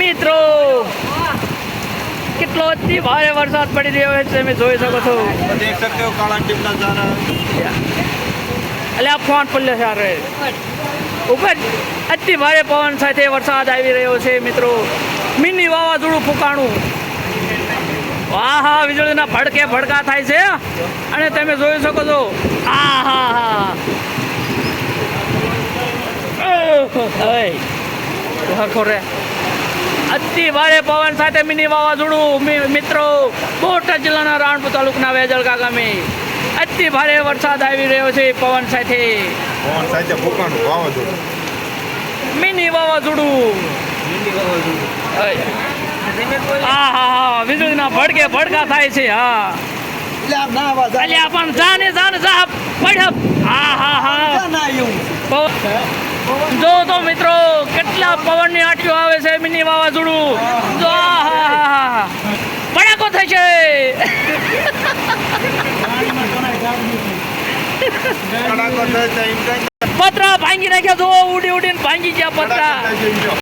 મિત્રો કેટલો અતિ ભારે વરસાદ પડી રહ્યો છે તમે જોઈ શકો છો. દેખ સકતે હો કાળા ટીપના જારા એટલે આ ફોન પડ્યો છે આરે. ઉપર અતિ ભારે પવન સાથે વરસાદ આવી રહ્યો છે મિત્રો. મિની વાવાઝોડું ફૂંકાણું. હા હા વીજળીના ભડકે ભડકા થાય છે અને તમે જોઈ શકો છો. આ હા હા. ખોરે. અતિ ભારે પવન સાથે મિની વાવાઝોડું. મિત્રો બોટાદ જિલ્લાના રાણપુર તાલુકાના વેજળકા ગામે અતિ ભારે વરસાદ આવી રહ્યો છે પવન સાથે. પવન સાથે ભૂકાનું વાવાઝોડું. મિની વાવાઝોડું. હા હા હા. વીજળીના ભડકે ભડકા થાય છે હા. અલ્યા પણ જાને જાને જા પડ્યા. હા હા હા. જો તો મિત્રો કેટલા પવનની આવે છે. મિની વાવાઝોડું પડાકો થશે પતરા ભાંગી નાખ્યા જો ઉડી ઉડીને ભાંગી ગયા પતરા.